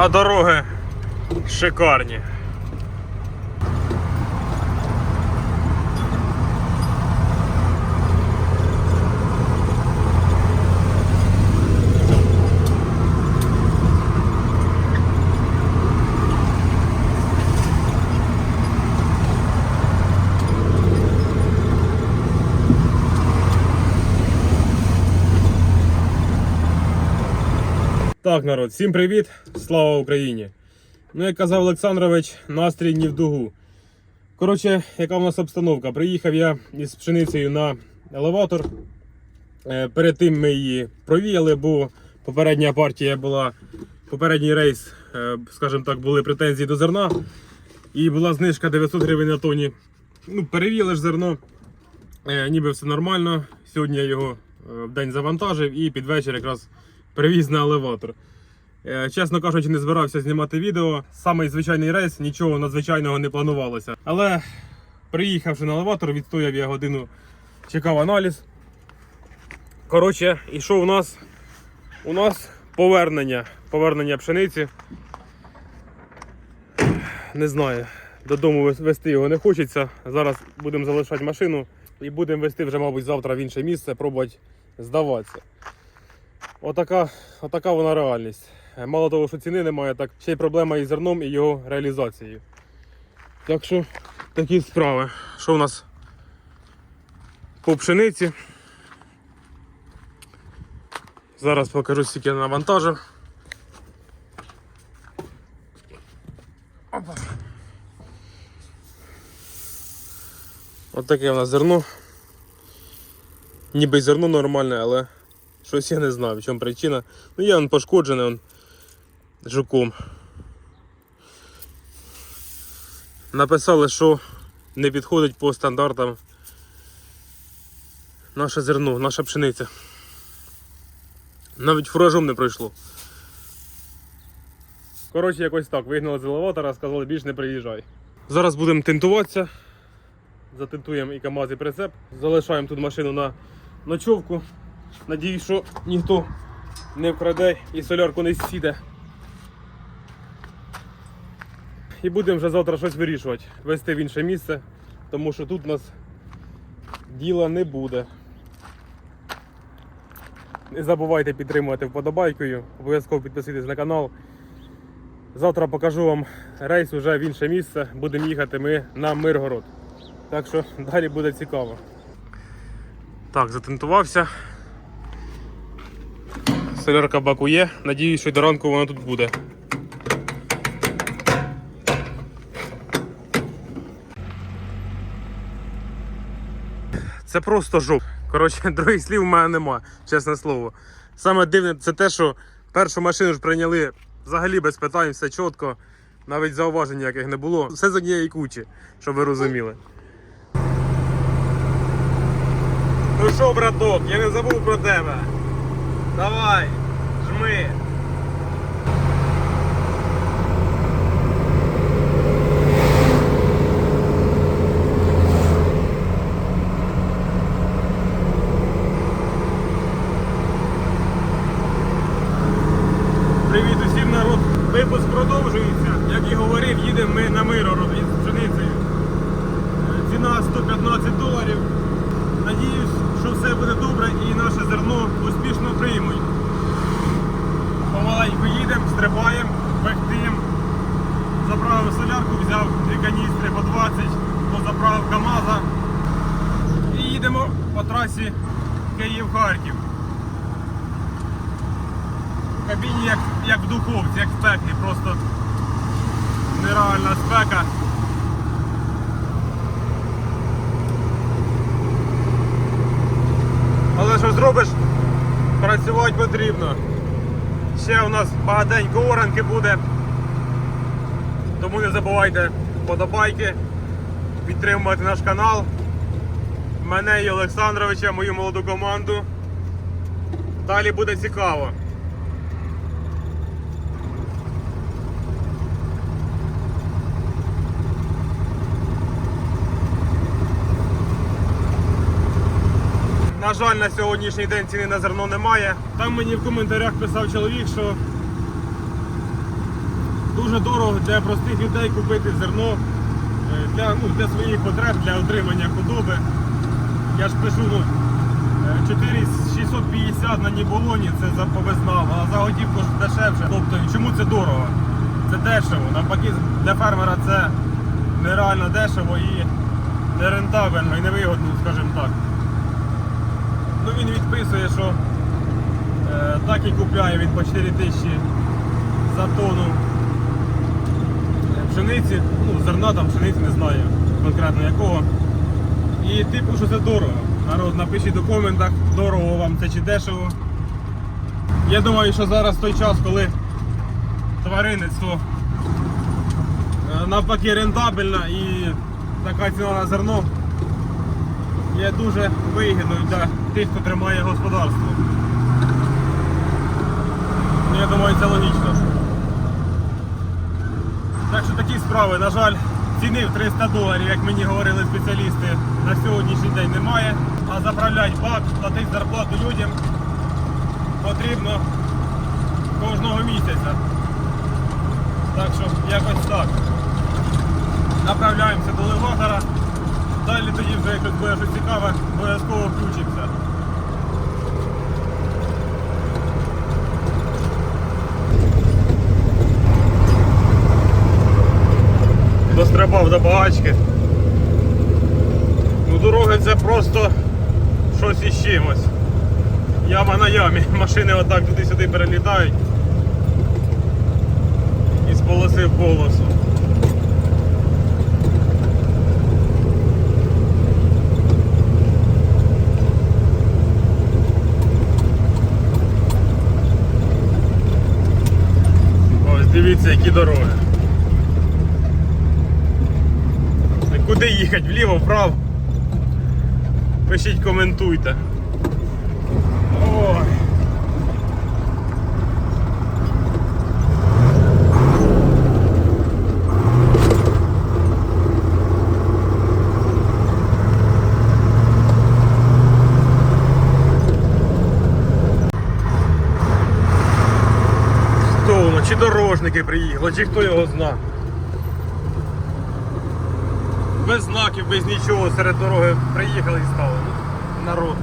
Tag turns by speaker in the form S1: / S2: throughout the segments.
S1: А дороги шикарні. Так, народ, всім привіт! Слава Україні! Ну, як казав Олександрович, настрій ні в дугу. Коротше, яка в нас обстановка? Приїхав я із пшеницею на елеватор. Е, Перед тим ми її провіяли, бо попередня партія була, попередній рейс, е, скажімо так, були претензії до зерна. І була знижка 900 гривень на тоні. Ну, перевіяли ж зерно, е, ніби все нормально. Сьогодні я його в день завантажив і під вечір якраз привіз на елеватор. Е, Чесно кажучи, не збирався знімати відео. Самий звичайний рейс, нічого надзвичайного не планувалося. Але приїхавши на елеватор, відстояв я годину, чекав аналіз. Коротше, і що у нас? У нас повернення. Повернення пшениці. Не знаю. Додому вести його не хочеться. Зараз будемо залишати машину і будемо вести вже, мабуть, завтра в інше місце, пробувати здаватися. Отака, отака вона реальність. Е, Мало того, що ціни немає, так ще й проблема із зерном і його реалізацією. Так що такі справи. Що в нас по пшениці? Зараз покажу, скільки навантажив. Опа. От таке нас зерно. Ніби зерно нормальне, але щось я не знаю, в чому причина. Ну я він пошкоджений он, жуком. Написали, що не підходить по стандартам наше зерно, наша пшениця. Навіть фуражом не пройшло. Коротше, якось так. Вигнали з елеватора, сказали, більш не приїжджай. Зараз будемо тентуватися. Затентуємо і КАМАЗ, і прицеп. Залишаємо тут машину на ночовку. Надіюсь, що ніхто не вкраде і солярку не сіде. І будемо вже завтра щось вирішувати, вести в інше місце, тому що тут у нас діла не буде. Не забувайте підтримувати вподобайкою, обов'язково підписуйтесь на канал. Завтра покажу вам рейс уже в інше місце. Будемо їхати ми на Миргород. Так що далі буде цікаво. Так, затентувався. Солярка баку є. Надіюсь, що до ранку вона тут буде. Це просто жоп. Коротше, других слів у мене нема, чесне слово. Саме дивне це те, що першу машину ж прийняли взагалі без питань, все чітко. Навіть зауважень ніяких не було. Все з однієї кучі, щоб ви розуміли. Ну що, браток, я не забув про тебе. Давай, жми. Привіт усім народ. Випуск продовжується. Як і говорив, їдемо ми на Миргород із пшеницею. Е, Ціна 115 доларів. Надіюсь, що все буде добре і наше зерно успішно приймуть. Помаленьку їдемо, стрибаємо, пехтим. Заправив солярку, взяв дві каністри по 20, заправив КАМАЗа. І їдемо по трасі Київ-Харків. В кабіні як, як в духовці, як в пеклі, просто нереальна спека. Але що зробиш? Працювати потрібно. Ще у нас багатенько оранки буде. Тому не забувайте подобайки, підтримувати наш канал. Мене і Олександровича, мою молоду команду. Далі буде цікаво. На жаль, на сьогоднішній день ціни на зерно немає. Там мені в коментарях писав чоловік, що Дуже дорого для простих людей купити зерно е, для, ну, для своїх потреб, для отримання худоби. Я ж пишу, ну, е, 4 650 на ніболоні це за повезнав, а за готівку дешевше. Тобто чому це дорого? Це дешево. Навпаки, для фермера це нереально дешево і нерентабельно і невигодно, скажімо так. Ну він відписує, що е, так і купляє він по 4 тисячі за тонну е, пшениці, ну зерна там пшениці, не знаю конкретно якого. І типу, що це дорого. Народ, напишіть у коментах, дорого вам це чи дешево. Я думаю, що зараз той час, коли тваринництво е, навпаки рентабельно і така ціна на зерно є дуже вигідною для тих, хто тримає господарство. Ну, Я думаю, це логічно. Так що такі справи, на жаль, ціни в 300 доларів, як мені говорили спеціалісти, на сьогоднішній день немає. А заправляти бак, платити зарплату людям потрібно кожного місяця. Так що якось так. Направляємося до Леватора. Далі тоді вже якось буде щось цікаве, обов'язково включимося. Дострибав до багачки. Ну, дороги це просто щось із чимось. Яма на ямі. Машини отак туди-сюди перелітають. Із полоси в полосу. Ось дивіться, які дороги. Куди їхати? Вліво, вправо? Пишіть, коментуйте. Ой. Чи дорожники приїхали, чи хто його зна? Без знаків, без нічого серед дороги приїхали і стали. Ну, Народ.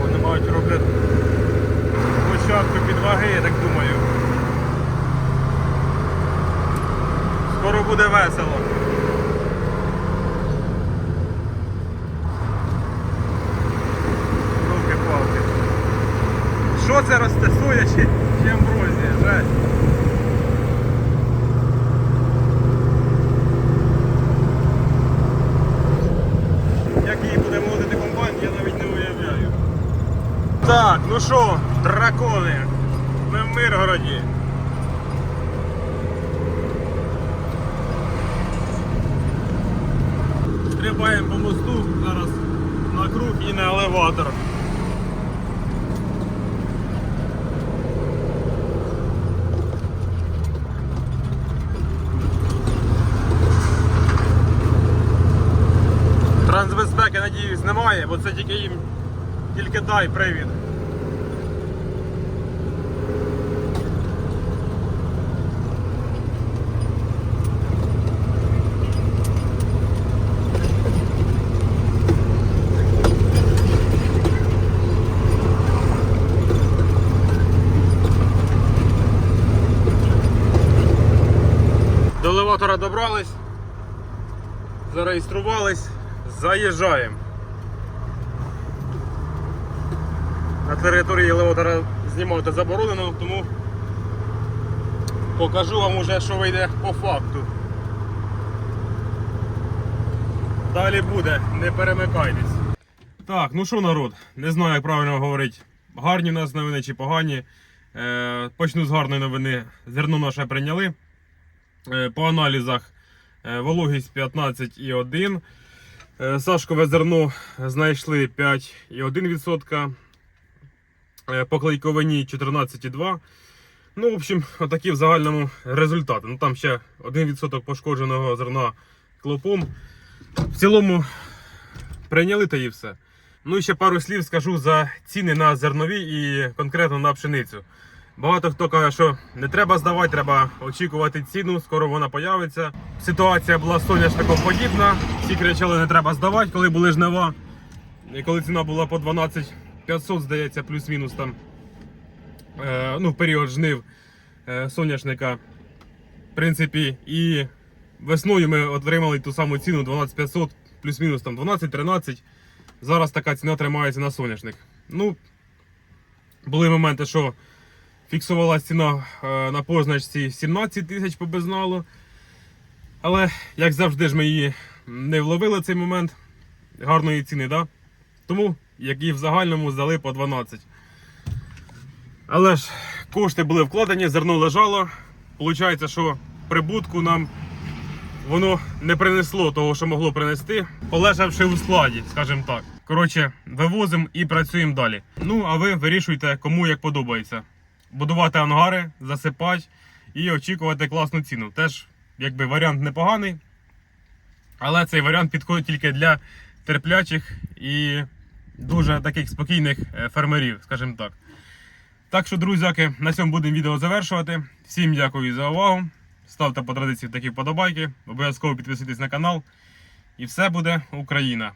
S1: Вони мають роблять площадку під ваги, я так думаю. Скоро буде весело. Руки-палки. Що це росте? Соя чи, чи амброзія? Жесть. Як її буде молотити комбайн, я навіть не уявляю. Так, ну що, дракони, ми в Миргороді. Стрибаємо по мосту зараз на круг і на елеватор. Трансбезпеки, надіюсь, немає, бо це тільки їм тільки дай привід. До добрались, зареєструвались, заїжджаємо. На території елеватора знімати заборонено, тому покажу вам уже, що вийде по факту. Далі буде, не перемикайтесь. Так, ну що народ, не знаю, як правильно говорити. Гарні у нас новини чи погані. Е, почну з гарної новини. Зерно наше прийняли. Е, по аналізах е, вологість 15,1. Е, Сашкове зерно знайшли 5,1%. Е, По клейковині 14,2%. Ну, в общем, отакі в загальному результати. Ну, там ще 1% пошкодженого зерна клопом. В цілому прийняли та і все. Ну і ще пару слів скажу за ціни на зернові і конкретно на пшеницю. Багато хто каже, що не треба здавати, треба очікувати ціну, скоро вона появиться. Ситуація була соняшником подібна. Всі кричали, не треба здавати, коли були жнива. І коли ціна була по 12 500, здається, плюс-мінус там. Е, ну, період жнив е, соняшника. В принципі, і весною ми отримали ту саму ціну 12 500, плюс-мінус там 12-13. Зараз така ціна тримається на соняшник. Ну, були моменти, що фіксувалася ціна е, на позначці 17 тисяч по безналу. Але, як завжди, ж ми її не вловили цей момент гарної ціни, да? тому як і в загальному здали по 12. Але ж кошти були вкладені, зерно лежало. Получається, що прибутку нам воно не принесло того, що могло принести, полежавши у складі, скажімо так. Коротше, вивозимо і працюємо далі. Ну, а ви вирішуйте, кому як подобається. Будувати ангари, засипати і очікувати класну ціну. Теж, якби варіант непоганий. Але цей варіант підходить тільки для терплячих і дуже таких спокійних е, фермерів, скажімо так. Так що, друзяки, на цьому будемо відео завершувати. Всім дякую за увагу. Ставте по традиції такі вподобайки, обов'язково підписуйтесь на канал. І все буде Україна.